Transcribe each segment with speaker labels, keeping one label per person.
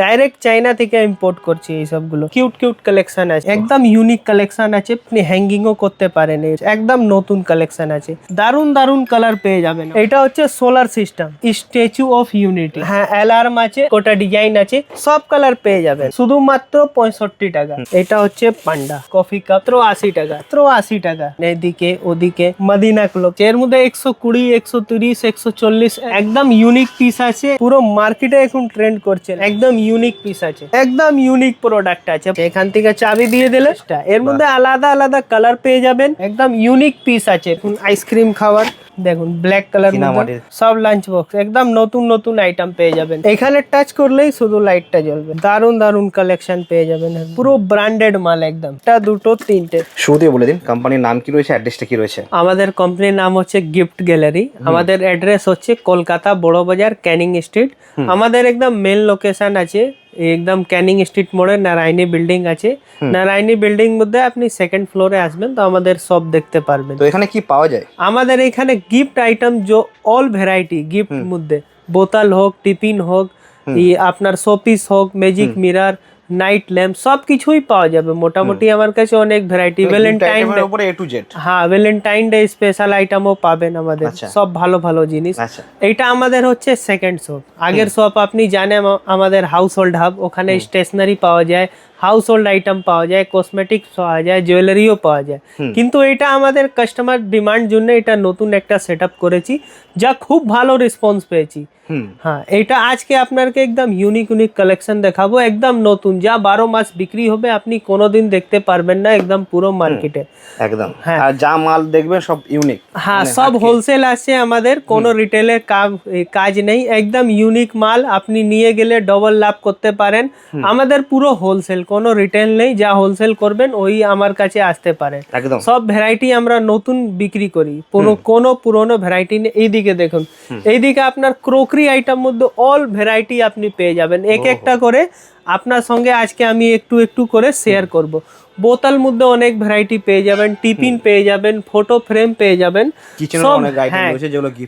Speaker 1: Direct চাইনা থেকে import করছি এই সবগুলো। কিউট কিউট কালেকশন আছে। একদম ইউনিক কালেকশন আছে, আপনি হ্যাঙ্গিংও করতে পারেন। একদম নতুন কালেকশন আছে। দারুণ দারুণ কালার পেয়ে যাবেন। এটা হচ্ছে solar system Statue of Unity হ্যাঁ অ্যালার্ম আছে ওটা ডিজাইন আছে, সব কালার পেয়ে যাবেন। শুধুমাত্র পঁয়ষট্টি টাকা। এটা হচ্ছে পান্ডা। কফি কাপ মাত্র আশি টাকা মাত্র আশি টাকা। এদিকে, ওদিকে, মদিনা ক্লোক এর মধ্যে একশো কুড়ি, একশো তিরিশ, একশো চল্লিশ, একদম ইউনিক পিস আছে। পুরো মার্কেটে এখন ট্রেন্ড করছে একদম ইউনিক পিস আছে। একদম ইউনিক প্রোডাক্ট আছে। এখান থেকে চাবি দিয়ে দিলে এর মধ্যে আলাদা আলাদা কালার পেয়ে যাবেন। একদম ইউনিক পিস আছে। আইসক্রিম খাওয়ার দেখুন ব্ল্যাক কালার। সব লাঞ্চ বক্স একদম নতুন নতুন আইটেম পেয়ে যাবেন। এখানে টাচ করলেই শুধু লাইটটা জ্বলবে। দারুণ দারুণ কালেকশন পেয়ে যাবেন পুরো ব্র্যান্ডেড মাল একদম। এটা দুটো তিনটে।
Speaker 2: শুরুতেই বলে দিন কোম্পানির নাম কি রয়েছে অ্যাড্রেসটা কি রয়েছে?
Speaker 1: আমাদের কোম্পানির নাম হচ্ছে গিফট গ্যালারি আমাদের অ্যাড্রেস হচ্ছে কলকাতা বড় বাজার ক্যানিং স্ট্রিট। আমাদের একদম মেন লোকেশন আছে একদম ক্যানিং স্ট্রিট মোড়ে নারায়ণী বিল্ডিং আছে। নারায়ণী বিল্ডিং মধ্যে আপনি সেকেন্ড ফ্লোরে আসবেন তো আমাদের সব দেখতে পারবেন।
Speaker 2: তো এখানে কি পাওয়া যায়?
Speaker 1: আমাদের এখানে গিফট আইটেম যে অল ভ্যারাইটি গিফট মধ্যে। বোতল হোক টিফিন হোক ই আপনার শোপিস হোক ম্যাজিক মিরার নাইট ল্যাম্প সব কিছুই পাওয়া যাবে। মোটামুটি আমার কাছে অনেক ভ্যারাইটি ভ্যালেন্টাইন
Speaker 2: আইটেমের উপরে এ টু জেড
Speaker 1: হ্যাঁ ভ্যালেন্টাইন ডে স্পেশাল আইটেমও পাবেন আমাদের।
Speaker 2: আচ্ছা।
Speaker 1: সব ভালো ভালো জিনিস।
Speaker 2: আচ্ছা।
Speaker 1: এইটা আমাদের হচ্ছে সেকেন্ড শপ আগের শপ আপনি জানেন আমাদের হাউস হোল্ড হাব ওখানে স্টেশনারি পাওয়া যায় হাউস হোল্ড আইটেম পাওয়া যায় কসমেটিক্স পাওয়া যায় জুয়েলারিও পাওয়া যায়। কিন্তু এটা আমাদের কাস্টমার ডিমান্ড জন্য এটা নতুন একটা সেট করেছি। যা খুব ভালো রেসপন্স পেয়েছি। হ্যাঁ এটা আজকে আপনাকে একদম ইউনিক ইউনিক কালেকশন দেখাবো একদম নতুন। যা বারো মাস বিক্রি হবে আপনি কোনোদিন দেখতে পারবেন না একদম পুরো মার্কেটে
Speaker 2: একদম।
Speaker 1: হ্যাঁ।
Speaker 2: যা মাল দেখবেন সব ইউনিক
Speaker 1: হ্যাঁ সব হোলসেল আছে আমাদের কোনো রিটেলের কাজ নেই। একদম ইউনিক মাল আপনি নিয়ে গেলে ডবল লাভ করতে পারেন। আমাদের পুরো হোলসেল কোনো রিটেল নেই যা হোলসেল করবেন ওই আমার কাছে আসতে পারে।
Speaker 2: একদম।
Speaker 1: সব ভ্যারাইটি আমরা নতুন বিক্রি করি। কোনো কোনো পুরনো ভ্যারাইটি নেই। এইদিকে দেখুন। এইদিকে আপনার ক্রোকরি আইটেম মধ্যে অল ভ্যারাইটি আপনি পেয়ে যাবেন। এক একটা করে আপনার সঙ্গে আজকে আমি একটু একটু করে শেয়ার করব। বোতল মধ্যে অনেক ভ্যারাইটি পেয়ে যাবেন টিফিন পেয়ে যাবেন ফটো ফ্রেম পেয়ে যাবেন। সব- হ্যাঁ,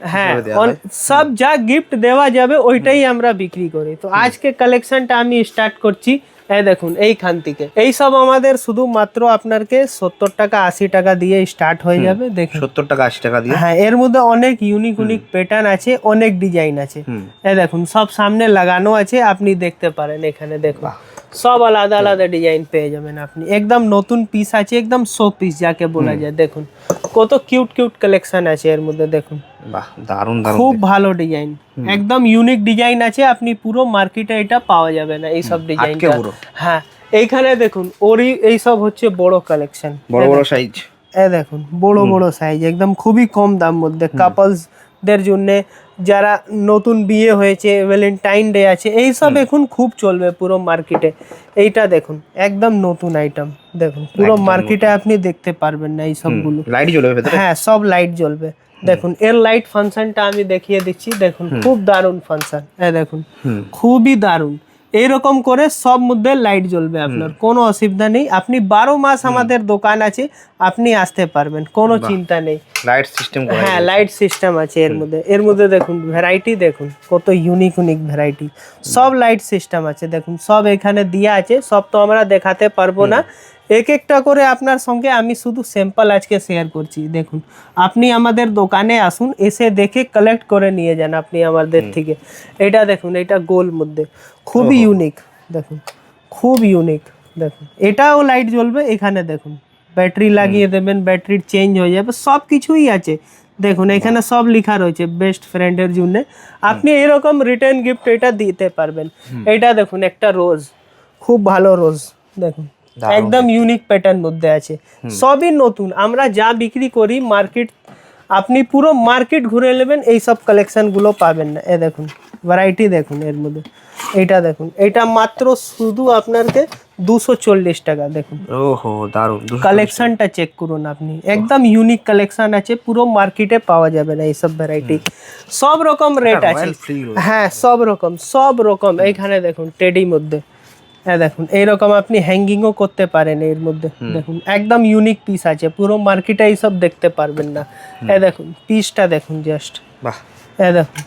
Speaker 1: হ্যাঁ
Speaker 2: হয়।
Speaker 1: সব যা গিফট দেওয়া যাবে ওইটাই আমরা বিক্রি করি। তো আজকে কালেকশনটা আমি স্টার্ট করছি। এই দেখুন এইখান থেকে। এই সব আমাদের শুধুমাত্র আপনাকে সত্তর টাকা আশি টাকা দিয়ে স্টার্ট হয়ে যাবে দেখুন।
Speaker 2: সত্তর টাকা আশি টাকা দিয়ে?
Speaker 1: হ্যাঁ এর মধ্যে অনেক ইউনিক ইউনিক প্যাটার্ন আছে অনেক ডিজাইন আছে। এই দেখুন সব সামনে লাগানো আছে আপনি দেখতে পারেন এখানে দেখুন। সব আলাদা আলাদা ডিজাইন পেয়ে যাবেন আপনি। একদম নতুন পিস আছে একদম শো পিস যাকে বলা যায় দেখুন। কত কিউট কিউট কালেকশন আছে এর মধ্যে দেখুন।
Speaker 2: বাহ দারুণ দারুণ
Speaker 1: খুব ভালো ডিজাইন একদম ইউনিক ডিজাইন আছে আপনি পুরো মার্কেটে এটা পাওয়া যাবে না এই সব ডিজাইন। হ্যাঁ এইখানে দেখুন ওরই এই সব হচ্ছে বড় কালেকশন
Speaker 2: বড় বড় সাইজ
Speaker 1: এ দেখুন বড় বড় সাইজ একদম খুবই কম দাম মধ্যে। কাপলস দের জন্য যারা নতুন বিয়ে হয়েছে ভ্যালেন্টাইন ডে আছে এই সব এখন খুব চলবে পুরো মার্কেটে এইটা দেখুন একদম নতুন আইটেম দেখুন। পুরো মার্কেটে আপনি দেখতে পারবেন না এই সবগুলো
Speaker 2: লাইট জ্বলবে
Speaker 1: হ্যাঁ সব লাইট জ্বলবে। দেখুন এর লাইট ফাংশনটা আমি দেখিয়ে দিচ্ছি। দেখুন খুব দারুণ ফাংশন এ দেখুন খুবই দারুণ। এইরকম করে সব মধ্যে লাইট জ্বলবে আপনার কোনো অসুবিধা নেই। আপনি বারো মাস আমাদের দোকান আছে আপনি আসতে পারবেন কোনো চিন্তা নেই।
Speaker 2: লাইট সিস্টেম
Speaker 1: হ্যাঁ লাইট সিস্টেম আছে এর মধ্যে। এর মধ্যে দেখুন ভ্যারাইটি দেখুন কত ইউনিক ইউনিক ভ্যারাইটি সব লাইট সিস্টেম আছে দেখুন সব এখানে দেওয়া আছে সব তো আমরা দেখাতে পারব না। এক একটা করে আপনার সঙ্গে আমি শুধু স্যাম্পল আজকে শেয়ার করছি দেখুন। আপনি আমাদের দোকানে আসুন এসে দেখে কালেক্ট করে নিয়ে যান আপনি আমাদের থেকে। এটা দেখুন এটা গোল মধ্যে। খুবই ইউনিক দেখুন। খুব ইউনিক দেখুন। এটাও লাইট জ্বলবে এখানে দেখুন। ব্যাটারি লাগিয়ে দেবেন ব্যাটারি চেঞ্জ হয়ে যাবে সব কিছুই আছে। দেখুন এখানে সব লেখা রয়েছে বেস্ট ফ্রেন্ডের জন্য। আপনি এরকম রিটার্ন গিফট এটা দিতে পারবেন। এটা দেখুন একটা রোজ খুব ভালো রোজ দেখুন। একদম ইউনিক প্যাটার্ন মধ্যে আছে। সবই নতুন। আমরা যা বিক্রি করি মার্কেট আপনি পুরো মার্কেট ঘুরে নেবেন এই সব কালেকশনগুলো পাবেন না। এ দেখুন ভ্যারাইটি দেখুন এর মধ্যে। এটা দেখুন এটা মাত্র শুধু আপনাকে দুশো চল্লিশ টাকা দেখুন।
Speaker 2: ওহো দুশো
Speaker 1: কালেকশনটা চেক করুন আপনি। একদম ইউনিক কালেকশন আছে পুরো মার্কেটে পাওয়া যাবে না এইসব ভ্যারাইটি সব রকম রেট আছে। হ্যাঁ সব রকম সব রকম। এইখানে দেখুন টেডি মধ্যে। হ্যাঁ দেখুন এইরকম আপনি হ্যাঙ্গিংও করতে পারেন এর মধ্যে। দেখুন একদম ইউনিক পিস আছে পুরো মার্কেটে এইসব দেখতে পারবেন না। এ দেখুন পিসটা দেখুন জাস্ট
Speaker 2: বাহ।
Speaker 1: এ দেখুন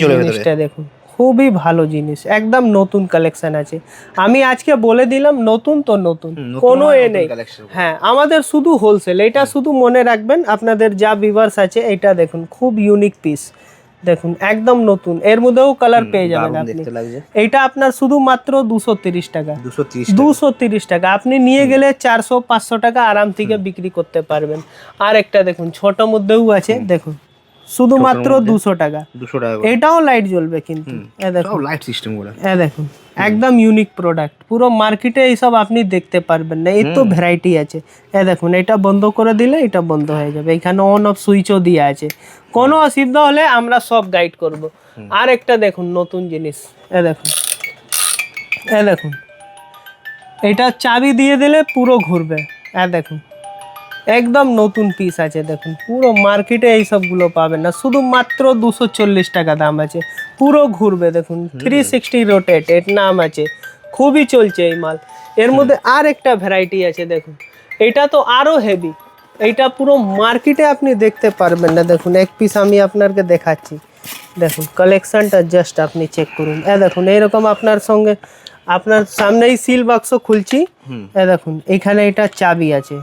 Speaker 1: জিনিসটা দেখুন খুবই ভালো জিনিস একদম নতুন কালেকশন আছে। আমি আজকে বলে দিলাম নতুন তো নতুন কোনো
Speaker 2: মানে
Speaker 1: এ নেই। হ্যাঁ আমাদের শুধু হোলসেল এটা শুধু মনে রাখবেন আপনাদের যা ভিভার্স আছে এটা দেখুন খুব ইউনিক পিস দেখুন একদম নতুন। এর মধ্যেও কালার পেয়ে যাবেন আপনি।
Speaker 2: এটা
Speaker 1: এইটা আপনার শুধুমাত্র দুশো তিরিশ টাকা।
Speaker 2: দুশো তিরিশ
Speaker 1: টাকা। আপনি নিয়ে গেলে চারশো পাঁচশো টাকা আরাম থেকে বিক্রি করতে পারবেন। আর একটা দেখুন ছোট মধ্যেও আছে দেখুন। শুধুমাত্র দুশো টাকা।
Speaker 2: দুশো টাকা
Speaker 1: এটাও লাইট জ্বলবে কিন্তু।
Speaker 2: লাইট সিস্টেম
Speaker 1: এ দেখুন। একদম ইউনিক প্রোডাক্ট পুরো মার্কেটে এইসব আপনি দেখতে পারবেন না। এত ভ্যারাইটি আছে। এ দেখুন এটা বন্ধ করে দিলে এটা বন্ধ হয়ে যাবে। এখানে অন অফ সুইচও দেওয়া আছে। কোনো অসুবিধা হলে আমরা সব গাইড করব। আর একটা দেখুন নতুন জিনিস। এ দেখুন। এ দেখুন। এটা চাবি দিয়ে দিলে পুরো ঘুরবে। এ দেখুন। একদম নতুন পিস আছে দেখুন। পুরো মার্কেটে এই সবগুলো পাবেন না। শুধু মাত্র দুশো চল্লিশ টাকা দাম আছে। পুরো ঘুরবে দেখুন। থ্রি সিক্সটি রোটেট এর নাম আছে। খুবই চলছে এই মাল। এর মধ্যে আর একটা ভ্যারাইটি আছে দেখুন। এটা তো আরও হেভি এইটা পুরো মার্কেটে আপনি দেখতে পারবেন না দেখুন। এক পিস আমি আপনাকে দেখাচ্ছি। দেখুন কালেকশনটা জাস্ট আপনি চেক করুন। এ দেখুন এইরকম আপনার সঙ্গে আপনার সামনেই সিল বাক্স খুলছি। এ দেখুন এখানে এটা চাবি আছে।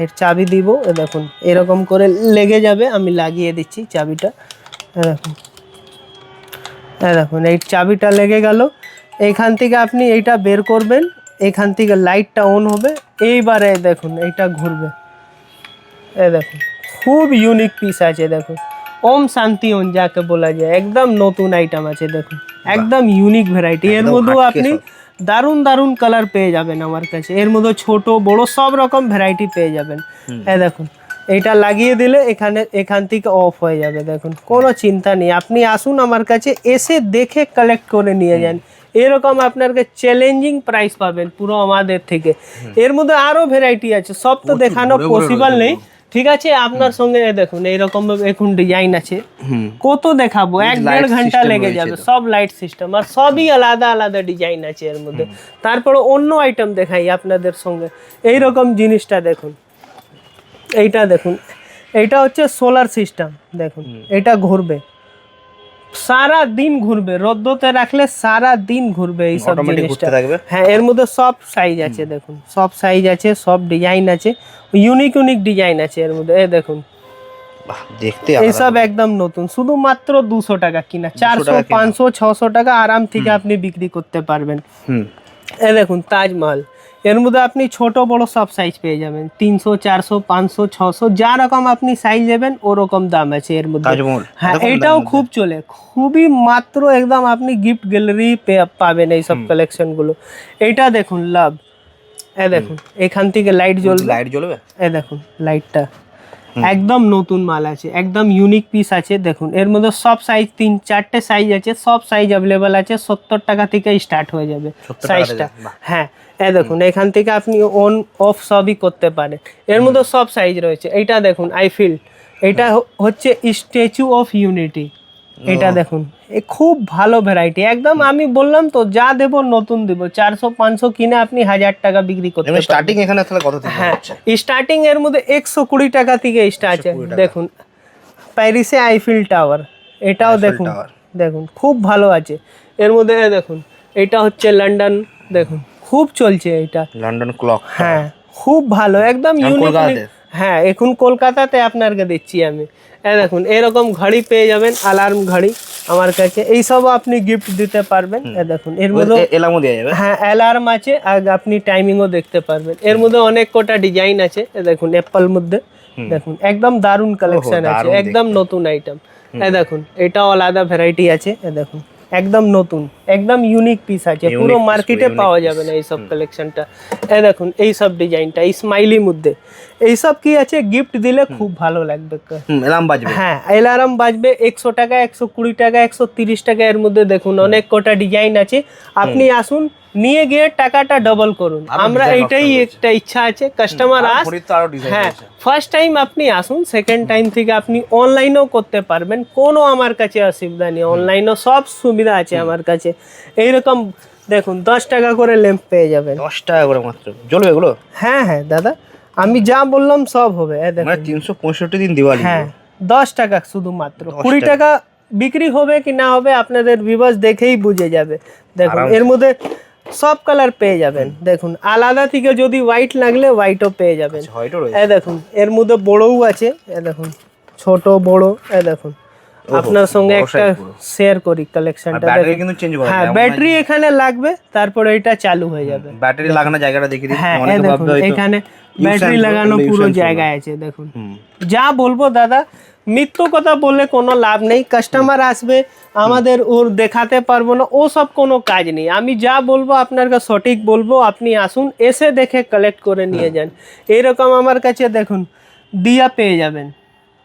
Speaker 1: এর চাবি দিব এ দেখুন এরকম করে লেগে যাবে আমি লাগিয়ে দিচ্ছি চাবিটা। এ দেখুন। এ দেখুন এই চাবিটা লেগে গেল। এইখান থেকে আপনি এইটা বের করবেন এখান থেকে লাইটটা অন হবে এইবারে দেখুন এইটা ঘুরবে। এ দেখুন খুব ইউনিক পিস আছে দেখুন। ওম শান্তি ওম যাকে বলা যায় একদম নতুন আইটেম আছে দেখুন। একদম ইউনিক ভ্যারাইটি এর মধ্যেও আপনি। দারুণ দারুণ কালার পেয়ে যাবেন আমার কাছে। এর মধ্যে ছোট বড় সব রকম ভ্যারাইটি পেয়ে যাবেন। এ দেখুন এটা লাগিয়ে দিলে এখানে এখান থেকে অফ হয়ে যাবে দেখুন। কোনো চিন্তা নেই। আপনি আসুন আমার কাছে এসে দেখে কালেক্ট করে নিয়ে যান। এরকম আপনাকে চ্যালেঞ্জিং প্রাইস পাবেন পুরো আমাদের থেকে। এর মধ্যে আরও ভ্যারাইটি আছে। সব তো দেখানো পসিবল নেই। ঠিক আছে? আপনার সঙ্গে দেখুন এইরকম এখন ডিজাইন আছে। কত দেখাবো? এক দেড়
Speaker 2: ঘণ্টা
Speaker 1: লেগে যাবে সব লাইট সিস্টেম আর সবই আলাদা আলাদা ডিজাইন আছে এর মধ্যে। তারপর অন্য আইটেম দেখাই আপনাদের সঙ্গে। এইরকম জিনিসটা দেখুন। এইটা দেখুন। এইটা হচ্ছে সোলার সিস্টেম দেখুন। এটা ঘুরবে। সারা দিন ঘুরবে রোদ্দতে রাখলে সারা দিন ঘুরবে এই সব জিনিসটা। হ্যাঁ এর মধ্যে সব সাইজ আছে দেখুন সব সাইজ আছে সব ডিজাইন আছে ইউনিক ইউনিক ডিজাইন আছে এর মধ্যে এ দেখুন।
Speaker 2: দেখতে
Speaker 1: একদম নতুন শুধুমাত্র দুশো টাকা কিনা চারশো পাঁচশো ছশো টাকা আরাম থেকে আপনি বিক্রি করতে পারবেন। এ দেখুন তাজমহল। এর মধ্যে আপনি ছোট বড় সব সাইজ পেয়ে যাবেন। তিনশো চারশো পাঁচশো ছশো যা রকম আপনি সাইজ নেবেন ওরকম দাম আছে এর মধ্যে। হ্যাঁ এটাও খুব চলে। খুবই মাত্র একদম আপনি গিফট গ্যালারি পাবেন এই সব কালেকশনগুলো এটা দেখুন লাভ এ দেখুন এখান থেকে লাইট জ্বলবে।
Speaker 2: লাইট জ্বলবে?
Speaker 1: এ দেখুন লাইটটা একদম নতুন মাল আছে একদম ইউনিক পিস আছে দেখুন এর মধ্যে সব সাইজ তিন চারটে সাইজ আছে সব সাইজ অ্যাভেলেবেল আছে সত্তর টাকা থেকে স্টার্ট হয়ে যাবে সাইজটা হ্যাঁ হ্যাঁ দেখুন এখান থেকে আপনি অন অফ সবই করতে পারেন। এর মধ্যে সব সাইজ রয়েছে এইটা দেখুন আইফিল্ড এটা হচ্ছে স্ট্যাচু অফ ইউনিটি এটা দেখুন এ খুব ভালো ভ্যারাইটি একদম আমি বললাম তো যা দেবো নতুন দেবো। চারশো পাঁচশো কিনে আপনি হাজার টাকা বিক্রি করতে
Speaker 2: স্টার্টিং এখানে তাহলে কত
Speaker 1: হ্যাঁ স্টার্টিং এর মধ্যে একশো কুড়ি টাকা থেকে স্টার্ট আছে দেখুন প্যারিসে আইফিল টাওয়ার এটাও দেখুন দেখুন খুব ভালো আছে। এর মধ্যে দেখুন এটা হচ্ছে লন্ডন দেখুন খুব চলছে এটা।
Speaker 2: লন্ডন ক্লক
Speaker 1: হ্যাঁ খুব ভালো একদম ইউনিক? হ্যাঁ এখন কলকাতাতে আপনাকে দিচ্ছি আমি। এ দেখুন এরকম ঘড়ি পেয়ে যাবেন অ্যালার্ম ঘড়ি আমার কাছে। এইসব আপনি গিফট দিতে পারবেন। দেখুন এর মধ্যে
Speaker 2: দেওয়া যাবে?
Speaker 1: হ্যাঁ অ্যালার্ম আছে আর আপনি টাইমিংও দেখতে পারবেন। এর মধ্যে অনেক কটা ডিজাইন আছে দেখুন অ্যাপল মধ্যে। দেখুন একদম দারুণ কালেকশন আছে একদম নতুন আইটেম এ দেখুন এটাও আলাদা ভ্যারাইটি আছে দেখুন। একদম নতুন একদম ইউনিক পিস আছে পুরো মার্কেটে পাওয়া যাবে না এইসব কালেকশনটা এ দেখুন এইসব ডিজাইনটা এই স্মাইলি মধ্যে এইসব কি আছে? গিফট দিলে খুব ভালো লাগবে।
Speaker 2: বাজবে।
Speaker 1: হ্যাঁ অ্যালার্ম বাজবে একশো টাকা একশো কুড়ি টাকা একশো তিরিশ টাকা এর মধ্যে। দেখুন অনেক কটা ডিজাইন আছে। আপনি আসুন নিয়ে গিয়ে টাকাটা ডবল করুন। আমরা
Speaker 2: রয়েছে।
Speaker 1: একটা ইচ্ছা আছে কাস্টমার আস হ্যাঁ ফার্স্ট টাইম আপনি আসুন সেকেন্ড টাইম থেকে আপনি অনলাইনেও করতে পারবেন কোনো আমার কাছে অসুবিধা নেই অনলাইনেও সব সুবিধা আছে আমার কাছে। এইরকম দেখুন দশ টাকা করে ল্যাম্প পেয়ে যাবেন।
Speaker 2: দশ টাকা করে মাত্র। জ্বলবে এগুলো?
Speaker 1: হ্যাঁ হ্যাঁ দাদা আমি যা বললাম সব হবে দেখুন।
Speaker 2: মানে তিনশো পঁয়ষট্টি দিন দিওয়ালি।
Speaker 1: হ্যাঁ দশ টাকা শুধুমাত্র। কুড়ি টাকা। বিক্রি হবে কি না হবে আপনাদের ভিভার্স দেখেই বুঝে যাবে। দেখুন এর মধ্যে সব কালার পেয়ে যাবেন। দেখুন আলাদা থেকে যদি হোয়াইট লাগলে হোয়াইটও পেয়ে যাবেন। এ দেখুন এর মধ্যে বড়ও আছে। এ দেখুন ছোট বড় এ দেখুন। আপনার সঙ্গে একটা শেয়ার করি কালেকশনটা
Speaker 2: ব্যাটারি কিন্তু চেঞ্জ করা
Speaker 1: হ্যাঁ ব্যাটারি এখানে লাগবে তারপরে এটা চালু হয়ে যাবে।
Speaker 2: ব্যাটারি লাগানো জায়গাটা দেখিয়ে
Speaker 1: হ্যাঁ দেখুন
Speaker 2: ভাববে
Speaker 1: এখানে ব্যাটারি লাগানো পুরো জায়গা আছে দেখুন। যা বলব দাদা মিথ্য কথা বললে কোনো লাভ নেই কাস্টমার আসবে আমাদের ওর দেখাতে পারব না ও সব কোনো কাজ নেই। আমি যা বলব আপনার কাছে সঠিক বলব আপনি আসুন এসে দেখে কালেক্ট করে নিয়ে যান। এরকম আমার কাছে দেখুন দিয়া পেয়ে যাবেন।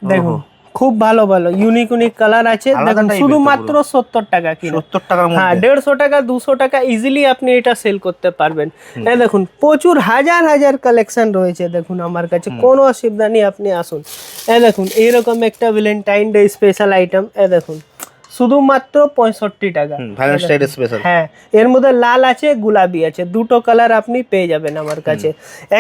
Speaker 1: দেখুন। খুব ভালো ভালো। ইউনিক ইউনিক কালার আছে। দেখুন শুধুমাত্র সত্তর টাকা কিলো
Speaker 2: সত্তর টাকার
Speaker 1: হ্যাঁ দেড়শো টাকা দুশো টাকা ইজিলি আপনি এটা সেল করতে পারবেন। হ্যাঁ দেখুন প্রচুর হাজার হাজার কালেকশন রয়েছে দেখুন আমার কাছে। কোনো অসুবিধা নেই আপনি আসুন। এই দেখুন এইরকম একটা ভ্যালেন্টাইন ডে স্পেশাল আইটেম এই দেখুন শুধুমাত্র পঁয়ষট্টি টাকা। হ্যাঁ এর মধ্যে লাল আছে গুলাবি আছে। দুটো কালার আপনি পেয়ে যাবেন আমার কাছে।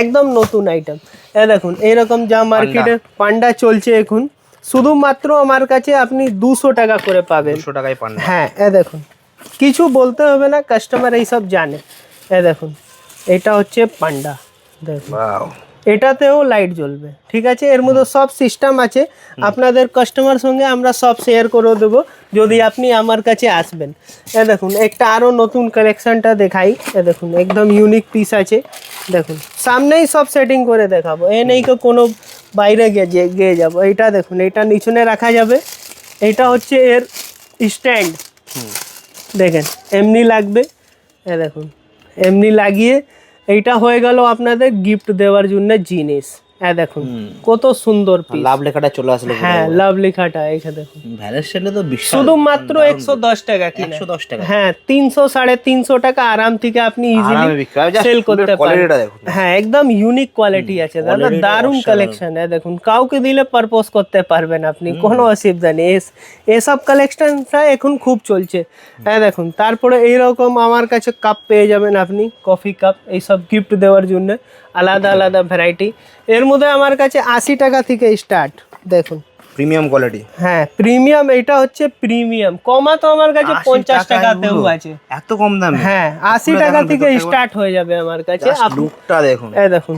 Speaker 1: একদম নতুন আইটেম এ দেখুন এইরকম যা মার্কেটে পান্ডা চলছে এখন। শুধুমাত্র আমার কাছে আপনি দুশো টাকা করে পাবেন।
Speaker 2: দুশো টাকায় পান
Speaker 1: হ্যাঁ এ দেখুন। কিছু বলতে হবে না কাস্টমার এইসব জানে। এ দেখুন এটা হচ্ছে পান্ডা। দেখুন. এটাতেও লাইট জ্বলবে ঠিক আছে? এর মধ্যে সব সিস্টেম আছে। আপনাদের কাস্টমার সঙ্গে আমরা সব শেয়ার করে দেবো যদি আপনি আমার কাছে আসবেন। এ দেখুন একটা আরও নতুন কালেকশানটা দেখাই। এ দেখুন একদম ইউনিক পিস আছে। দেখুন সামনেই সব সেটিং করে দেখাবো। এ নেই কোনো বাইরে গিয়ে গিয়ে যাব। এইটা দেখুন এটা নিচনে রাখা যাবে। এটা হচ্ছে এর স্ট্যান্ড দেখেন এমনি লাগবে। এ দেখুন এমনি লাগিয়ে এইটা হয়ে গেল আপনাদের গিফট দেওয়ার জন্য জিনিস। এ দেখুন কত সুন্দর
Speaker 2: লাভ লেখাটা চলে আসলো
Speaker 1: হ্যাঁ লাভ লেখাটা এখানে দেখুন।
Speaker 2: ভ্যালের সেলে তো
Speaker 1: শুধুমাত্র একশো দশ টাকা কিনা।
Speaker 2: দশ টাকা।
Speaker 1: হ্যাঁ তিনশো সাড়ে তিনশো টাকা আরাম থেকে আপনি ইজিলি
Speaker 2: হয়।
Speaker 1: সেল করতে পারেন। হ্যাঁ একদম ইউনিক কোয়ালিটি আছে। দাদা দারুণ। কালেকশন দেখুন। কাউকে দিলে পারপোজ করতে পারবেন আপনি কোনো অসুবিধা নেই। এস- এসব কালেকশনটা এখন খুব চলছে। হ্যাঁ দেখুন তারপরে এইরকম আমার কাছে কাপ পেয়ে যাবেন আপনি কফি কাপ এইসব গিফট দেওয়ার জন্য। আলাদা আলাদা ভ্যারাইটি এর মধ্যে আমার কাছে আশি টাকা থেকে স্টার্ট দেখুন।
Speaker 2: প্রিমিয়াম কোয়ালিটি
Speaker 1: হ্যাঁ প্রিমিয়াম এটা হচ্ছে প্রিমিয়াম কমা তো আমার কাছে পঞ্চাশ টাকাতেও আছে।
Speaker 2: এত কম দামে?
Speaker 1: হ্যাঁ আশি টাকা থেকে স্টার্ট হয়ে যাবে আমার কাছে।
Speaker 2: লুকটা দেখুন।
Speaker 1: এই দেখুন।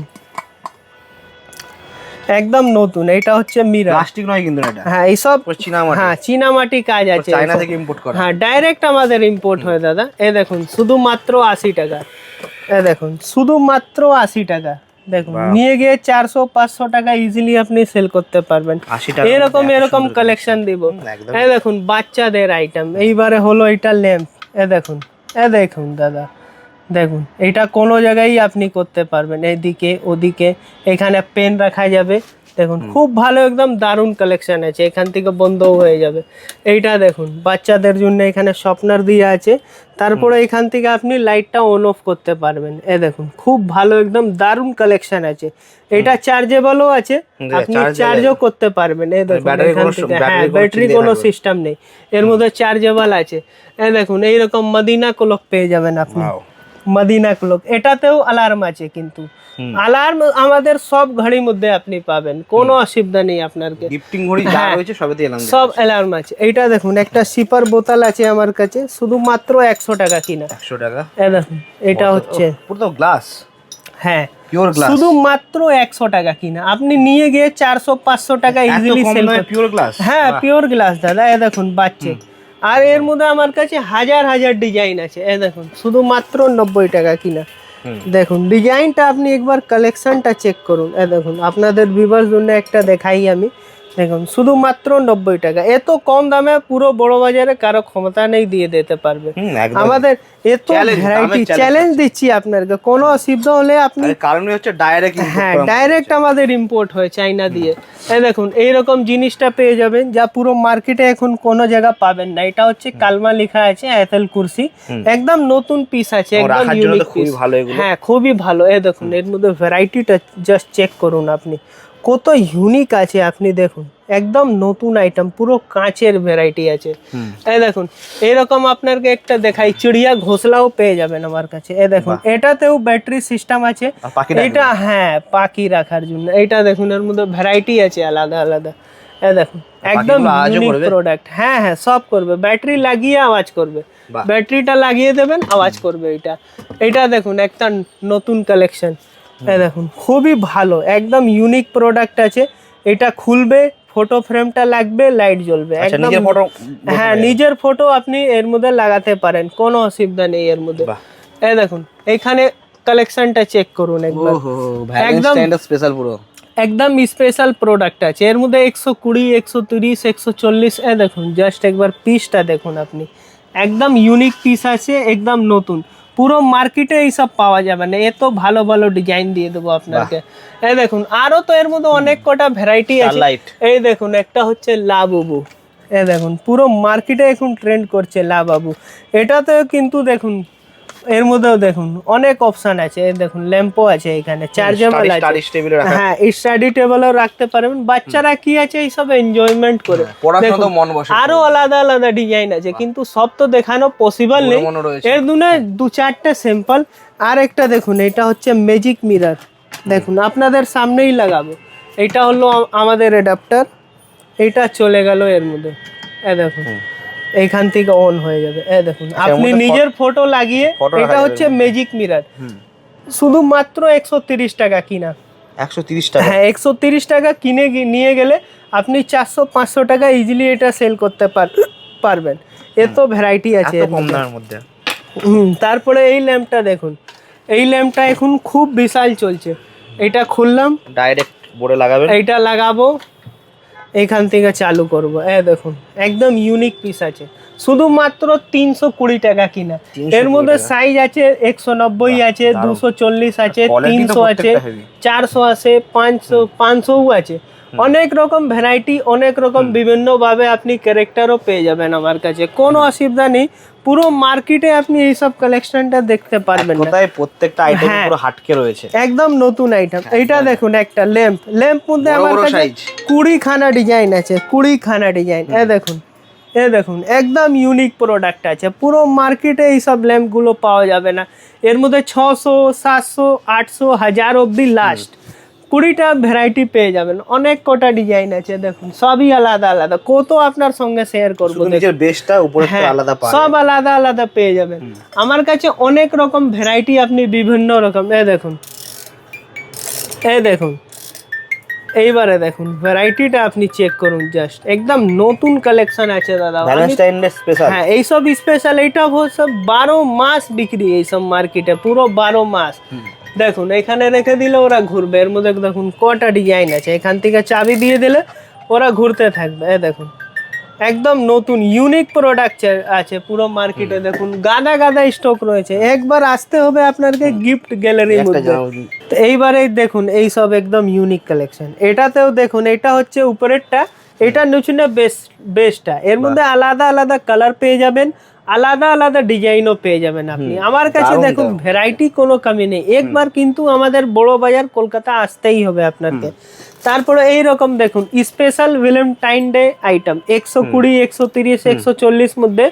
Speaker 1: একদম নতুন এটা হচ্ছে মিরা
Speaker 2: প্লাস্টিক নয় কিন্তু এটা।
Speaker 1: হ্যাঁ এইসব
Speaker 2: চীনামাটি।
Speaker 1: হ্যাঁ চীনামাটি কাজ আছে
Speaker 2: চায়না থেকে ইম্পোর্ট করা।
Speaker 1: হ্যাঁ ডাইরেক্ট আমাদের ইম্পোর্ট হয় দাদা। এ দেখুন শুধুমাত্র আশি টাকা। দেখুন শুধুমাত্র আশি টাকা। দেখুন নিয়ে গিয়ে চারশো পাঁচশো টাকা ইজিলি আপনি সেল করতে পারবেন। এরকম এরকম কালেকশন দিব। এ দেখুন বাচ্চাদের আইটেম এইবারে হলো এটা ল্যাম্প এ দেখুন এ দেখুন দাদা। দেখুন এটা কোনো জায়গায় আপনি করতে পারবেন। এদিকে ওদিকে এখানে পেন রাখা যাবে। দেখুন খুব ভালো একদম দারুণ কালেকশন আছে। এখান থেকে বন্ধও হয়ে যাবে। এইটা দেখুন বাচ্চাদের জন্য এখানে স্বপ্নার দিয়ে আছে। তারপরে এখান থেকে আপনি লাইটটা অন অফ করতে পারবেন। এ দেখুন খুব ভালো একদম দারুণ কালেকশন আছে। এটা চার্জেবলও আছে আপনি চার্জও করতে পারবেন। এ দেখুন থেকে
Speaker 2: battery
Speaker 1: হ্যাঁ ব্যাটারি কোনো সিস্টেম নেই। এর মধ্যে চার্জেবল আছে। এ দেখুন এইরকম মদিনা কলক পেয়ে যাবেন আপনি. মদিনা ক্লক এটাতেও অ্যালার্ম আছে কিন্তু। অ্যালার্ম আমাদের সব ঘড়ির মধ্যে আপনি পাবেন। কোনো অসুবিধা নেই আপনারকে
Speaker 2: গিফটিং ঘড়ি যা
Speaker 1: হ্যাঁ।
Speaker 2: রয়েছে সবেতে এলাম
Speaker 1: সব অ্যালার্ম আছে। এইটা দেখুন একটা সিপার বোতল আছে আমার কাছে শুধুমাত্র একশো টাকা কিনা।
Speaker 2: একশো টাকা?
Speaker 1: এই দেখুন এটা হচ্ছে
Speaker 2: পুরো তো গ্লাস
Speaker 1: হ্যাঁ
Speaker 2: পিওর গ্লাস
Speaker 1: শুধুমাত্র একশো টাকা কিনা। আপনি নিয়ে গিয়ে চারশো পাঁচশো টাকা ইজিলি সেল
Speaker 2: পিওর গ্লাস
Speaker 1: হ্যাঁ পিওর গ্লাস দাদা। এ দেখুন বাচ্চে। আর এর মধ্যে আমার কাছে হাজার হাজার ডিজাইন আছে। এ দেখুন শুধুমাত্র নব্বই টাকা কিনা। দেখুন ডিজাইনটা আপনি একবার কালেকশনটা চেক করুন। এ দেখুন আপনাদের বিবার জন্য একটা দেখাই আমি। দেখুন শুধুমাত্র নব্বই টাকা। এত কম দামে পুরো বড় বাজারে কারও ক্ষমতা নেই দিয়ে দিতে পারবে। আমাদের এত ভ্যারাইটি চ্যালেঞ্জ দিচ্ছি আপনাকে কোনো অসুবিধা হলে আপনি
Speaker 2: এর কারণই হচ্ছে ডাইরেক্ট
Speaker 1: হ্যাঁ ডাইরেক্ট আমাদের ইম্পোর্ট হয় চাইনা দিয়ে। এই দেখুন এইরকম জিনিসটা পেয়ে যাবেন যা পুরো মার্কেটে এখন কোনো জায়গা পাবেন না। এটা হচ্ছে কালমা লেখা আছে আয়তেল কুরসি একদম নতুন পিস আছে একদম ইউনিক
Speaker 2: ভালো
Speaker 1: হ্যাঁ খুবই ভালো। এই দেখুন এর মধ্যে ভ্যারাইটিটা জাস্ট চেক করুন আপনি। কত ইউনিক আছে আপনি দেখুন। একদম নতুন আইটেম পুরো কাঁচের ভ্যারাইটি আছে। এই দেখুন এরকম আপনাকে একটা দেখাই চিড়িয়া ঘোষলাও পেয়ে যাবেন আমার কাছে। এই দেখুন এটাতেও ব্যাটারি সিস্টেম আছে। এটা হ্যাঁ পাখি রাখার জন্য। এইটা দেখুন এর মধ্যে ভ্যারাইটি আছে আলাদা আলাদা। এ দেখুন একদম ইউনিক প্রোডাক্ট হ্যাঁ হ্যাঁ সব করবে। ব্যাটারি লাগিয়ে আওয়াজ করবে। ব্যাটারিটা লাগিয়ে দেবেন আওয়াজ করবে এটা। এটা দেখুন একটা নতুন কালেকশন এ দেখুন খুবই ভালো একদম ইউনিক প্রোডাক্ট আছে। এটা খুলবে ফটো ফ্রেমটা লাগবে লাইট জ্বলবে
Speaker 2: আচ্ছা
Speaker 1: একদম হ্যাঁ নিজের ফটো আপনি এর মধ্যে লাগাতে পারেন কোনো অসুবিধা নেই এর মধ্যে। এই দেখুন এখানে কালেকশনটা চেক করুন একবার।
Speaker 2: ওহো স্পেশাল পুরো।
Speaker 1: একদম স্পেশাল প্রোডাক্ট আছে। এর মধ্যে একশো কুড়ি একশো তিরিশ একশো চল্লিশ এ দেখুন জাস্ট একবার পিসটা দেখুন আপনি। একদম ইউনিক পিস আছে একদম নতুন। পুরো মার্কেটে এইসব পাওয়া যাবে না। এত ভালো ভালো ডিজাইন দিয়ে দেবো আপনাকে। এই দেখুন আরও তো এর মধ্যে অনেক কটা ভ্যারাইটি আছে। এই দেখুন একটা হচ্ছে লাবুবু। এ দেখুন পুরো মার্কেটে এখন ট্রেন্ড করছে লাবাবু। এটা তো কিন্তু দেখুন এর মধ্যেও দেখুন অনেক অপশন আছে। এই দেখুন ল্যাম্পও আছে এখানে চার্জেবল আছে।
Speaker 2: স্টাডি টেবিলে রাখা।
Speaker 1: হ্যাঁ স্টাডি টেবিলও রাখতে পারবেন। বাচ্চারা কি আছে এইসব এনজয়মেন্ট করে?
Speaker 2: পড়াশোনা তো মন বসে।
Speaker 1: আরও আলাদা আলাদা ডিজাইন আছে কিন্তু সব তো দেখানো পসিবল নেই। এর দুনে দু চারটে স্যাম্পল আর একটা দেখুন এটা হচ্ছে ম্যাজিক মিরর দেখুন আপনাদের সামনেই লাগাবো। এটা হলো আমাদের অ্যাডাপ্টার এটা চলে গেল এর মধ্যে। এ দেখুন। এইখান থেকে অন হয়ে যাবে। এ দেখুন আপনি নিজের ফটো লাগিয়ে এটা হচ্ছে ম্যাজিক মিরার শুধুমাত্র একশো তিরিশ টাকা কিনা।
Speaker 2: একশো তিরিশ টাকা।
Speaker 1: হ্যাঁ একশো তিরিশ টাকা কিনে নিয়ে গেলে আপনি চারশো পাঁচশো টাকা ইজিলি এটা সেল করতে পার- পারবেন। এত ভ্যারাইটি আছে
Speaker 2: কম
Speaker 1: মধ্যে।
Speaker 2: দামের মধ্যে।
Speaker 1: হুম, তারপরে এই ল্যাম্পটা দেখুন। এই ল্যাম্পটা এখন খুব বিশাল চলছে। এটা খুললাম।
Speaker 2: ডাইরেক্ট বোর্ডে লাগাবেন।
Speaker 1: এইটা লাগাবো। এখান থেকে চালু করব। এ দেখুন একদম ইউনিক পিস আছে। শুধুমাত্র তিনশো কুড়ি টাকা কিনা। এর মধ্যে সাইজ আছে একশো নব্বই আছে দুশো চল্লিশ আছে তিনশো আছে চারশো আছে পাঁচশো পাঁচশোও আছে। অনেক রকম ভ্যারাইটি অনেক রকম বিভিন্নভাবে আপনি ক্যারেক্টারও পেয়ে যাবেন আমার কাছে। কোনো অসুবিধা নেই। পুরো মার্কেটে আপনি এইসব কালেকশনটা দেখতে পারবেন
Speaker 2: কোথায় প্রত্যেকটা আইটেম
Speaker 1: হ্যাঁ।
Speaker 2: পুরো হাটকে রয়েছে।
Speaker 1: একদম নতুন আইটেম এইটা দেখুন একটা ল্যাম্প ল্যাম্প মধ্যে আমার কাছে
Speaker 2: size।
Speaker 1: কুড়ি খানা ডিজাইন আছে কুড়ি খানা ডিজাইন এ দেখুন এ দেখুন একদম ইউনিক প্রোডাক্ট আছে। পুরো মার্কেটে এইসব ল্যাম্পগুলো পাওয়া যাবে না। এর মধ্যে ছশো সাতশো আটশো হাজার অবধি লাস্ট কুড়িটা ভ্যারাইটি পেয়ে যাবেন। অনেক কটা ডিজাইন আছে দেখুন সবই আলাদা আলাদা। কত আপনার সঙ্গে শেয়ার করব
Speaker 2: নিজের বেসটা উপরে
Speaker 1: হ্যাঁ,
Speaker 2: আলাদা
Speaker 1: সব আলাদা আলাদা পেয়ে যাবেন। আমার কাছে অনেক রকম ভ্যারাইটি আপনি বিভিন্ন রকম এ দেখুন। এই দেখুন। এইবারে দেখুন ভ্যারাইটিটা আপনি চেক করুন জাস্ট একদম নতুন কালেকশন আছে দাদা।
Speaker 2: ভ্যালেন্টাইন ডে স্পেশাল
Speaker 1: হ্যাঁ এইসব স্পেশাল এইটা সব বারো মাস বিক্রি এইসব মার্কেটে পুরো বারো মাস। দেখুন এখানে রেখে দিলে ওরা ঘুরবে। এর মধ্যে দেখুন কটা ডিজাইন আছে। এখান থেকে চাবি দিয়ে দিলে ওরা ঘুরতে থাকবে। এ দেখুন একদম নতুন ইউনিক প্রোডাক্ট আছে পুরো মার্কেটে দেখুন গাদা গাদা স্টক রয়েছে। একবার আসতে হবে আপনাকে গিফট গ্যালারির মধ্যে। তো এইবারে দেখুন এই সব একদম ইউনিক কালেকশন এটাতেও দেখুন এটা হচ্ছে উপরেরটা। এটা নিচুনে বেস বেস্টটা এর মধ্যে আলাদা আলাদা কালার পেয়ে যাবেন। আলাদা আলাদা ডিজাইনও পেয়ে যাবেন আপনি। আমার কাছে দেখুন ভ্যারাইটি কোনো কমি নেই। একবার কিন্তু আমাদের বড় বাজার কলকাতা আসতেই হবে আপনাকে। তারপরে এই রকম দেখুন স্পেশাল ভ্যালেন্টাইন ডে আইটেম একশো কুড়ি একশো তিরিশ একশো চল্লিশ মধ্যে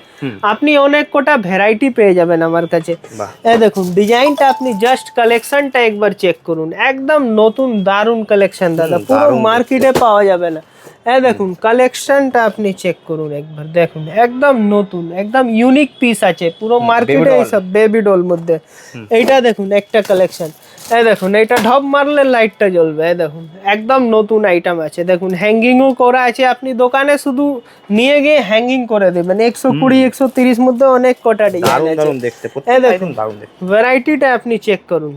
Speaker 1: আপনি অনেক কটা ভ্যারাইটি পেয়ে যাবেন আমার কাছে।
Speaker 2: বাহ।
Speaker 1: এ দেখুন ডিজাইনটা আপনি জাস্ট কালেকশনটা একবার চেক করুন। একদম নতুন দারুণ কালেকশন দাদা। পুরো মার্কেটে পাওয়া যাবে না। এ দেখুন কালেকশনটা আপনি চেক করুন একবার দেখুন একদম নতুন একদম ইউনিক পিস আছে পুরো মার্কেটে। এইসব বেবি ডল মধ্যে। এইটা দেখুন একটা কালেকশন এই দেখুন এটা ঢপ মারলে লাইটটা জ্বলবে এই দেখুন। একদম নতুন আইটেম আছে। দেখুন হ্যাঙ্গিংও করা আছে। আপনি দোকানে শুধু নিয়ে গিয়ে হ্যাঙ্গিং করে দেবেন। একশো কুড়ি একশো তিরিশ মধ্যে অনেক কটা ডিজাইন আছে। দেখুন। ভ্যারাইটিটা আপনি চেক করুন।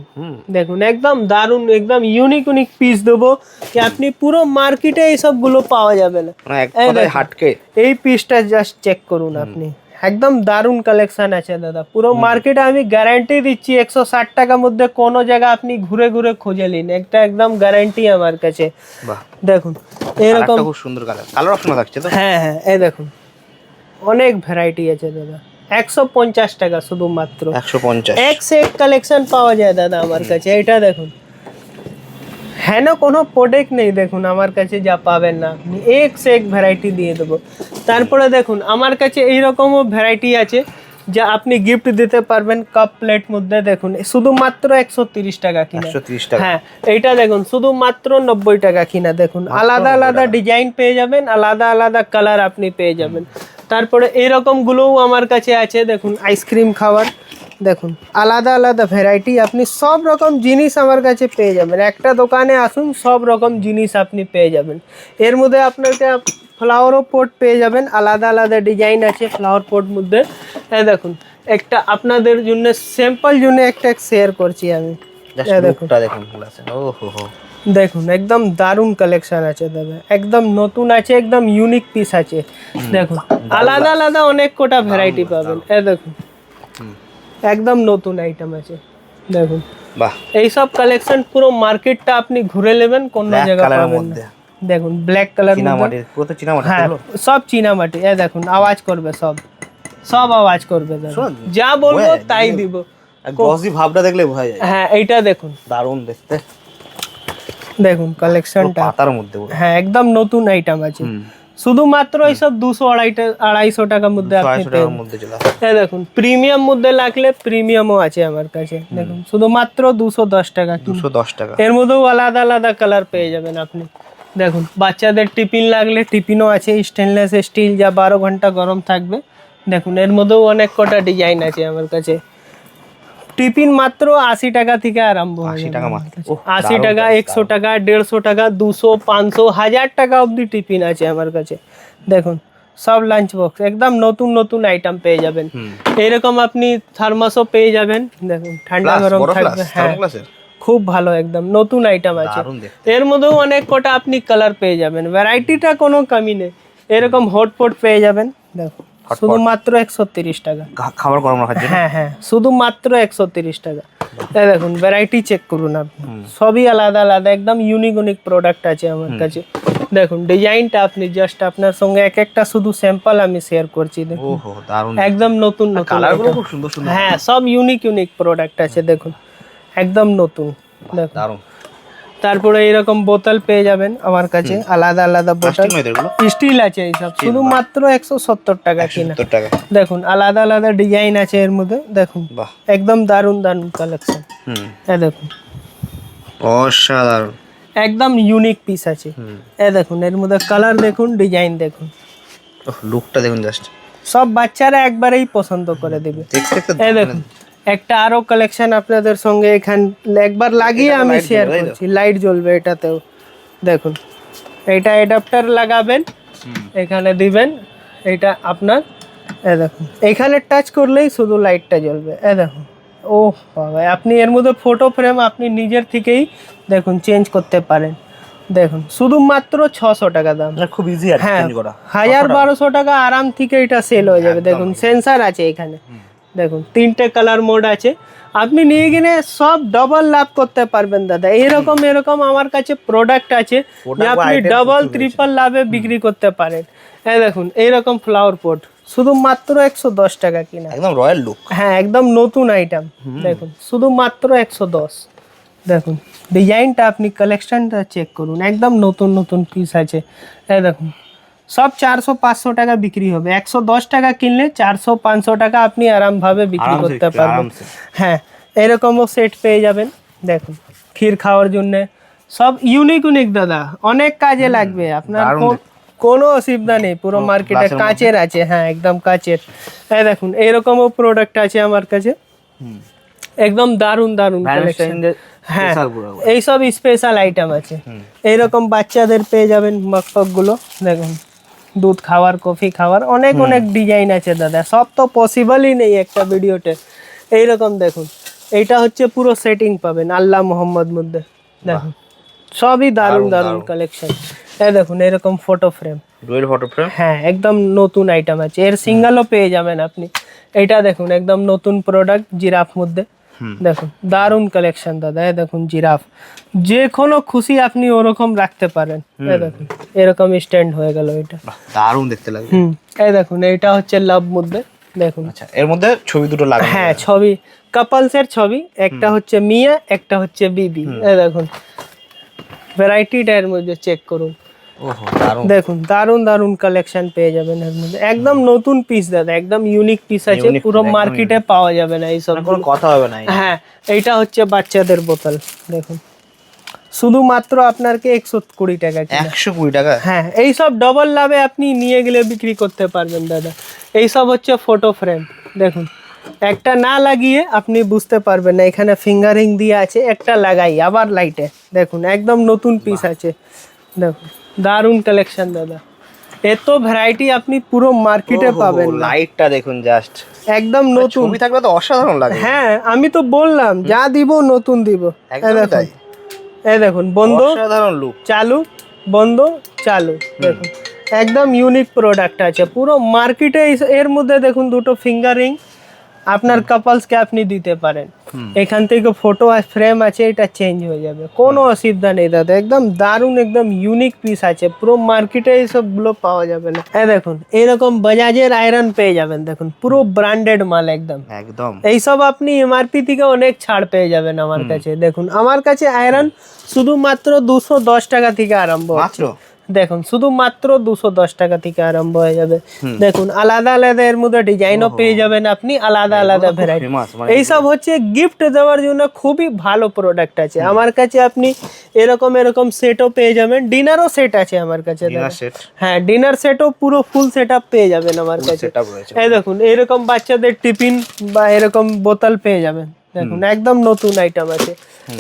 Speaker 1: দেখুন একদম দারুণ একদম ইউনিক ইউনিক পিস দেবো যে আপনি পুরো মার্কেটে এইসবগুলো পাওয়া যাবে না।
Speaker 2: মানে
Speaker 1: এই পিসটা জাস্ট চেক করুন আপনি। একদম দারুণ কালেকশন আছে দাদা। পুরো মার্কেটে আমি গ্যারান্টি দিচ্ছি একশো ষাট টাকার মধ্যে কোনো জায়গা আপনি ঘুরে ঘুরে খুঁজে নিন। একটা একদম গ্যারান্টি আমার কাছে। দেখুন এরকম
Speaker 2: খুব সুন্দর কালার কালার অপশন থাকছে তো?
Speaker 1: হ্যাঁ হ্যাঁ এই দেখুন। অনেক ভ্যারাইটি আছে দাদা। একশো পঞ্চাশ টাকা শুধুমাত্র।
Speaker 2: একশো পঞ্চাশ।
Speaker 1: এক সে এক কালেকশন পাওয়া যায় দাদা আমার কাছে। এটা দেখুন। হ্যাঁ না কোনো প্রোডাক্ট নেই দেখুন আমার কাছে যা পাবেন না। আপনি এক সে এক ভ্যারাইটি দিয়ে দেবো। তারপরে দেখুন আমার কাছে এইরকমও ভ্যারাইটি আছে যা আপনি গিফট দিতে পারবেন কাপ প্লেট মধ্যে দেখুন শুধুমাত্র একশো তিরিশ টাকা কিনা। হ্যাঁ এইটা দেখুন শুধুমাত্র নব্বই টাকা কিনা দেখুন আলাদা আলাদা ডিজাইন পেয়ে যাবেন আলাদা আলাদা কালার আপনি পেয়ে যাবেন। তারপরে এইরকম গুলোও আমার কাছে আছে দেখুন আইসক্রিম খাবার দেখুন আলাদা আলাদা ভ্যারাইটি আপনি সব রকম জিনিস আমার কাছে পেয়ে যাবেন। একটা দোকানে আসুন সব রকম জিনিস আপনি পেয়ে যাবেন। এর মধ্যে আপনাকে ফ্লাওয়ারও পট পেয়ে যাবেন আলাদা আলাদা ডিজাইন আছে ফ্লাওয়ার পট মধ্যে। এই দেখুন একটা আপনাদের জন্য স্যাম্পল জন্য একটা শেয়ার করছি আমি। দেখুন।
Speaker 2: দেখুন
Speaker 1: একদম দারুণ কালেকশন আছে দাদা। একদম নতুন আছে একদম ইউনিক পিস আছে। দেখুন আলাদা আলাদা অনেক কোটা ভ্যারাইটি পাবেন। এ দেখুন। একদম নতুন আইটেম আছে। দেখুন।
Speaker 2: বাহ।
Speaker 1: এইসব কালেকশন পুরো মার্কেটটা আপনি ঘুরে নেবেন কোনো জায়গা পাবেন না। দেখুন ব্ল্যাক কালার
Speaker 2: চীনা মাটির পুরো তো চীনা মাটি
Speaker 1: হ্যাঁ সব চীনা মাটি এ দেখুন আওয়াজ করবে সব। সব আওয়াজ করবে যা বলব তাই দিব।
Speaker 2: গ্লসি ভাবটা দেখলে বোঝা যায়।
Speaker 1: হ্যাঁ এইটা দেখুন।
Speaker 2: দারুণ দেখতে।
Speaker 1: দেখুন কালেকশনটা
Speaker 2: পাতার মধ্যে
Speaker 1: হ্যাঁ একদম নতুন আইটেম আছে। শুধুমাত্র এইসব দুশো আড়াইটা আড়াইশো টাকার মধ্যে আপনি এই দেখুন প্রিমিয়াম মধ্যে লাগলে প্রিমিয়ামও আছে আমার কাছে। দেখুন শুধুমাত্র দুশো দশ টাকা।
Speaker 2: দুশো দশ টাকা।
Speaker 1: এর মধ্যেও আলাদা আলাদা কালার পেয়ে যাবেন আপনি। দেখুন বাচ্চাদের টিফিন লাগলে টিফিনও আছে স্টেনলেস স্টিল যা বারো ঘণ্টা গরম থাকবে। দেখুন এর মধ্যেও অনেক কটা ডিজাইন আছে আমার কাছে। টিফিন মাত্র আশি টাকা থেকে আরম্ভ
Speaker 2: আশি টাকা মাত্র।
Speaker 1: আশি টাকা একশো টাকা দেড়শো টাকা দুশো পাঁচশো হাজার টাকা অবধি টিফিন আছে আমার কাছে। দেখুন সব লাঞ্চ বক্স একদম নতুন নতুন আইটেম পেয়ে যাবেন। এরকম আপনি থার্মাসও পেয়ে যাবেন। দেখুন ঠান্ডা গরম থাকবে হ্যাঁ। খুব ভালো একদম নতুন আইটেম আছে। এর মধ্যেও অনেক কটা আপনি কালার পেয়ে যাবেন। ভ্যারাইটিটা কোনো কমি নেই। এরকম হটপট পেয়ে যাবেন। দেখো শুধুমাত্র একশো তিরিশ টাকা।
Speaker 2: খাবার গরম রাখার জন্য?
Speaker 1: হ্যাঁ হ্যাঁ শুধুমাত্র একশো তিরিশ টাকা। এই দেখুন ভ্যারাইটি চেক করুন আপনি। সবই আলাদা আলাদা একদম ইউনিক ইউনিক প্রোডাক্ট আছে আমার কাছে। দেখুন ডিজাইনটা আপনি জাস্ট আপনার সঙ্গে এক একটা শুধু স্যাম্পল আমি শেয়ার করছি দেখুন। একদম নতুন নতুন হ্যাঁ সব ইউনিক ইউনিক প্রোডাক্ট আছে দেখুন। একদম নতুন দেখুন। তারপরে এরকম বোতল পেয়ে যাবেন আমার কাছে আলাদা আলাদা বোতল। স্টিল আছে এইসব শুধুমাত্র একশো সত্তর টাকা কিনা। দেখুন আলাদা আলাদা ডিজাইন আছে এর মধ্যে দেখুন।
Speaker 2: বাহ।
Speaker 1: একদম দারুণ দারুণ কালেকশন এ দেখুন।
Speaker 2: অসাধারণ।
Speaker 1: একদম ইউনিক পিস আছে। এ দেখুন এর মধ্যে কালার দেখুন ডিজাইন দেখুন।
Speaker 2: লুকটা দেখুন জাস্ট
Speaker 1: সব বাচ্চারা একবারেই পছন্দ করে দেবে।
Speaker 2: দেখতে
Speaker 1: দেখুন। একটা আরও কালেকশন আপনাদের সঙ্গে এখান একবার লাগিয়ে আমি শেয়ার করছি। লাইট জ্বলবে এটাতেও। দেখুন এটা অ্যাডাপ্টার লাগাবেন এখানে দিবেন এটা আপনার এ দেখুন এখানে টাচ করলেই শুধু লাইটটা জ্বলবে এ দেখুন। ও বাবা আপনি এর মধ্যে ফটো ফ্রেম আপনি নিজের থেকেই দেখুন চেঞ্জ করতে পারেন। দেখুন শুধুমাত্র ছশো টাকা দাম।
Speaker 2: খুব ইজি
Speaker 1: হ্যাঁ হাজার বারোশো টাকা আরাম থেকে এটা সেল হয়ে যাবে। দেখুন সেন্সার আছে এখানে। দেখুন তিনটে কালার মোড আছে। আপনি নিয়ে গেলে সব ডবল লাভ করতে পারবেন দাদা। এরকম এরকম আমার কাছে প্রোডাক্ট আছে। যে আপনি ডবল ট্রিপল লাভে বিক্রি করতে পারেন। এই দেখুন এইরকম ফ্লাওয়ার পট শুধুমাত্র একশো দশ টাকা কিনা।
Speaker 2: একদম রয়্যাল লুক
Speaker 1: হ্যাঁ একদম নতুন আইটেম দেখুন শুধুমাত্র একশো দশ। দেখুন ডিজাইনটা আপনি কালেকশনটা চেক করুন। একদম নতুন নতুন পিস আছে। এই দেখুন সব চারশো পাঁচশো টাকা বিক্রি হবে একশো দশ টাকা কিনলে চারশো পাঁচশো টাকা আপনি আরামভাবে বিক্রি
Speaker 2: আরামসে
Speaker 1: করতে
Speaker 2: বিক্রি,
Speaker 1: পারবেন
Speaker 2: আরামসে।
Speaker 1: হ্যাঁ এরকমও সেট পেয়ে যাবেন দেখুন ক্ষীর খাওয়ার জন্য সব ইউনিক ইউনিক দাদা অনেক কাজে লাগবে আপনার
Speaker 2: দারুণ
Speaker 1: কো- কোনো অসুবিধা নেই পুরো মার্কেটে
Speaker 2: glass এর
Speaker 1: কাচের আছে হ্যাঁ একদম কাচের এই দেখুন এইরকমও প্রোডাক্ট আছে আমার কাছে একদম দারুণ দারুণ কালেকশন হ্যাঁ এইসব স্পেশাল আইটেম আছে এইরকম বাচ্চাদের পেয়ে যাবেন মকপকগুলো দেখুন দুধ খাওয়ার কফি খাওয়ার অনেক অনেক ডিজাইন আছে দাদা। সব তো পসিবলই নেই একটা ভিডিওতে। এইরকম দেখুন। এইটা হচ্ছে পুরো সেটিং পাবেন আল্লাহ মোহাম্মদ মধ্যে। দেখুন। সবই দারুণ দারুণ কালেকশন এই দেখুন এরকম photo frame
Speaker 2: dual photo frame
Speaker 1: হ্যাঁ একদম নতুন আইটেম আছে। এর সিঙ্গেলও পেয়ে যাবেন আপনি। এটা দেখুন একদম নতুন প্রোডাক্ট জিরাফ মধ্যে। দেখুন দারুণ কালেকশন দাদা এই দেখুন জিরাফ। যে কোনো খুশি আপনি ওরকম রাখতে পারেন। এই দেখুন এরকম স্ট্যান্ড হয়ে গেল এটা।
Speaker 2: দারুণ দেখতে লাগে
Speaker 1: হুম এই দেখুন এইটা হচ্ছে লাভ মধ্যে দেখুন।
Speaker 2: আচ্ছা এর মধ্যে ছবি দুটো লাগে
Speaker 1: হ্যাঁ ছবি কাপলসের ছবি একটা হচ্ছে মিয়া একটা হচ্ছে বিবি। এই দেখুন ভ্যারাইটিটা এর মধ্যে চেক করুন। দেখুন দারুণ দারুণ কালেকশন পেয়ে যাবেন এর মধ্যে। একদম নতুন পিস দাদা একদম ইউনিক পিস আছে পুরো মার্কেটে পাওয়া যাবে না এইসব
Speaker 2: মানে কোনো কথা হবে না
Speaker 1: হ্যাঁ এইটা হচ্ছে বাচ্চাদের বোতল দেখুন। শুধুমাত্র আপনাকে একশো কুড়ি টাকা
Speaker 2: একশো কুড়ি টাকা?
Speaker 1: হ্যাঁ এইসব ডবল লাভে আপনি নিয়ে গেলে বিক্রি করতে পারবেন দাদা। এইসব হচ্ছে ফটো ফ্রেম দেখুন। একটা না লাগিয়ে আপনি বুঝতে পারবেন না এখানে ফিঙ্গারিং দিয়ে আছে একটা লাগাই আবার লাইটে দেখুন একদম নতুন পিস আছে দেখুন। দারুণ কালেকশন দাদা। এত ভ্যারাইটি আপনি পুরো মার্কেটে পাবেন
Speaker 2: লাইটটা দেখুন জাস্ট
Speaker 1: একদম নতুন।
Speaker 2: ছবি থাকলে তো অসাধারণ লাগে।
Speaker 1: হ্যাঁ আমি তো বললাম যা দিব নতুন দিব।
Speaker 2: একদম
Speaker 1: এই দেখুন। বন্ধ
Speaker 2: অসাধারণ লুক
Speaker 1: চালু বন্ধ চালু দেখুন। একদম ইউনিক প্রোডাক্ট আছে। পুরো মার্কেটে এর মধ্যে দেখুন দুটো ফিঙ্গারিং আপনার কাপলসকে আপনি দিতে পারেন। এখান থেকে ফটো আর ফ্রেম আছে এটা চেঞ্জ হয়ে যাবে। কোনো অসুবিধা নেই দাদা একদম দারুণ একদম ইউনিক পিস আছে। পুরো মার্কেটে এইসবগুলো পাওয়া যাবে না। এই দেখুন এরকম বাজাজের আয়রন পেয়ে যাবেন দেখুন পুরো ব্র্যান্ডেড মাল একদম।
Speaker 2: একদম।
Speaker 1: এইসব আপনি এমআরপি থেকে অনেক ছাড় পেয়ে যাবেন আমার কাছে। দেখুন আমার কাছে আয়রন শুধুমাত্র দুশো দশ টাকা থেকে আরম্ভ
Speaker 2: মাত্র?
Speaker 1: দেখুন শুধুমাত্র দুশো দশ টাকা থেকে আরম্ভ হয়ে যাবে। দেখুন আলাদা আলাদা এর মধ্যে ডিজাইনও পেয়ে যাবেন আপনি আলাদা আলাদা ভ্যারাইটি
Speaker 2: মানে
Speaker 1: এইসব হচ্ছে গিফট দেওয়ার জন্য খুবই ভালো প্রোডাক্ট আছে। আমার কাছে আপনি এরকম এরকম সেটও পেয়ে যাবেন। ডিনারও সেট আছে আমার কাছে হ্যাঁ ডিনার সেটও পুরো ফুল সেট পেয়ে যাবেন আমার কাছে। এই দেখুন এরকম বাচ্চাদের টিফিন বা এরকম বোতল পেয়ে যাবেন। দেখুন একদম নতুন আইটেম আছে।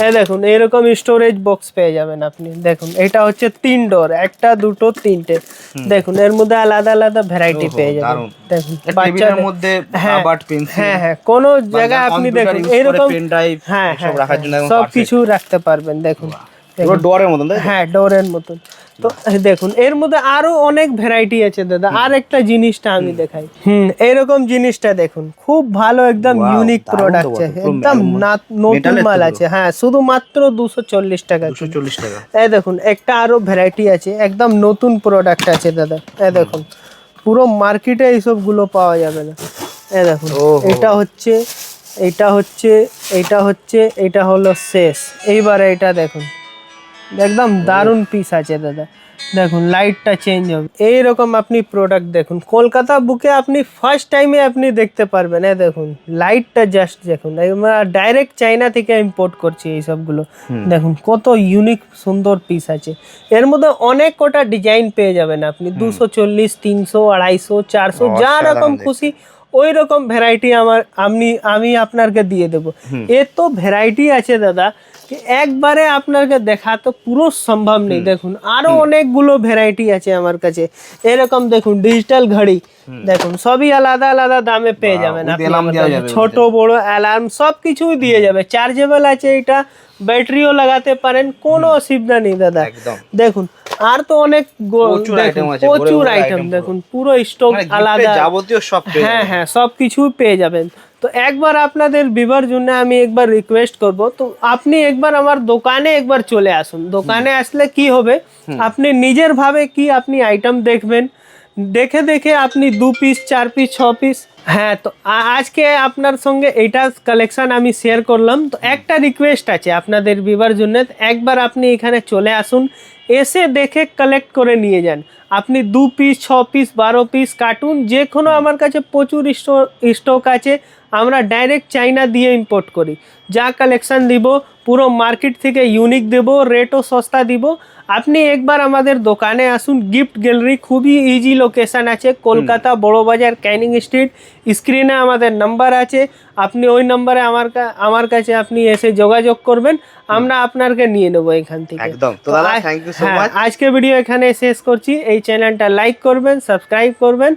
Speaker 1: এই দেখুন এরকম স্টোরেজ বক্স পেয়ে যাবেন আপনি। দেখুন এটা হচ্ছে তিন ডোর একটা দুটো তিনটে। দেখুন এর মধ্যে আলাদা আলাদা ভ্যারাইটি পেয়ে যাবেন। দেখুন বাচ্চাদের
Speaker 2: মধ্যে
Speaker 1: হ্যাঁ,
Speaker 2: রাবার পেন্সিল
Speaker 1: হ্যাঁ হ্যাঁ কোনো জায়গায় আপনি দেখুন এরকম
Speaker 2: পেন ড্রাইভ
Speaker 1: হ্যাঁ
Speaker 2: সব
Speaker 1: হ্যাঁ
Speaker 2: রাখার জন্য
Speaker 1: সব কিছু রাখতে পারবেন দেখুন।
Speaker 2: ডোরের মতন
Speaker 1: হ্যাঁ ডোরের মতন। তো দেখুন এর মধ্যে আরও অনেক ভ্যারাইটি আছে দাদা। আর একটা জিনিসটা আমি দেখাই। হুম। এরকম জিনিসটা দেখুন খুব ভালো একদম ইউনিক প্রোডাক্ট
Speaker 2: পুরো
Speaker 1: একদম নতুন মাল আছে। হ্যাঁ শুধুমাত্র দুশো চল্লিশ টাকা
Speaker 2: দুশো চল্লিশ টাকা।
Speaker 1: এই দেখুন একটা আরও ভ্যারাইটি আছে একদম নতুন প্রোডাক্ট আছে দাদা। এই দেখুন পুরো মার্কেটে এইসবগুলো পাওয়া যাবে না। এই দেখুন এটা হচ্ছে এটা হচ্ছে এটা হচ্ছে এটা হলো শেষ। এইবারে এটা দেখুন। একদম দারুণ পিস আছে দাদা। দেখুন লাইটটা চেঞ্জ হবে। এইরকম আপনি প্রোডাক্ট দেখুন। কলকাতা বুকে আপনি ফার্স্ট টাইমে আপনি দেখতে পারবেন। এই দেখুন লাইটটা জাস্ট দেখুন। আমরা ডাইরেক্ট চাইনা থেকে ইম্পোর্ট করছি এই সবগুলো। দেখুন কত ইউনিক সুন্দর পিস আছে। এর মধ্যে অনেক কটা ডিজাইন পেয়ে যাবেন আপনি। দুশো চল্লিশ তিনশো আড়াইশো চারশো যা রকম খুশি ওই রকম ভ্যারাইটি আমার আমি আমি আপনাকে দিয়ে দেবো। এত ভ্যারাইটি আছে দাদা একবারে আপনাকে দেখা তো পুরো সম্ভব নেই। দেখুন আরও অনেকগুলো ভ্যারাইটি আছে আমার কাছে। এরকম দেখুন ডিজিটাল ঘড়ি। দেখুন সবই আলাদা আলাদা দামে পেয়ে যাবেন ছোট বড় অ্যালার্ম সব কিছুই দিয়ে যাবে। চার্জেবল আছে এটা ব্যাটারিও লাগাতে পারেন কোনো অসুবিধা নেই দাদা। দেখুন আর তো অনেক
Speaker 2: প্রচুর
Speaker 1: আইটেম দেখুন পুরো স্টক
Speaker 2: মানে
Speaker 1: আলাদা।
Speaker 2: যাবতীয় সব
Speaker 1: হ্যাঁ হ্যাঁ সব কিছু পেয়ে যাবেন। তো একবার আপনাদের বিবার জন্য আমি একবার রিকোয়েস্ট করব। তো আপনি একবার আমার দোকানে একবার চলে আসুন। দোকানে আসলে কি হবে? আপনি নিজের ভাবে কি আপনি আইটেম দেখবেন? দেখে দেখে আপনি দু পিস চার পিস ছ পিস হ্যাঁ তো আজকে আপনার সঙ্গে এইটা কালেকশন আমি শেয়ার করলাম। তো একটা রিকোয়েস্ট আছে আপনাদের বিবার জন্য। একবার আপনি এখানে চলে আসুন। এসে দেখে কালেক্ট করে নিয়ে যান। আপনি দু পিস ছ পিস বারো পিস কার্টুন যে কোনো আমার কাছে প্রচুর স্টক আছে। আমরা ডাইরেক্ট চাইনা দিয়ে ইম্পোর্ট করি। যা কালেকশান দিব পুরো মার্কেট থেকে ইউনিক দেব রেটও সস্তা দিব। আপনি একবার আমাদের দোকানে আসুন গিফট গ্যালারি খুবই ইজি লোকেশন আছে। কলকাতা বড় বাজার ক্যানিং স্ট্রিট স্ক্রিনে আমাদের নাম্বার আছে। আপনি ওই নাম্বারে আমার কা- আমার কাছে আপনি এসে যোগাযোগ করবেন। আমরা আপনাকে নিয়ে নেব এখান থেকে।
Speaker 2: একদম। তো দাদা থ্যাংক ইউ সো
Speaker 1: হ্যাঁ,
Speaker 2: মাচ
Speaker 1: আজকে ভিডিও এখানে শেষ করছি। এই চ্যানেলটা লাইক করবেন সাবস্ক্রাইব করবেন।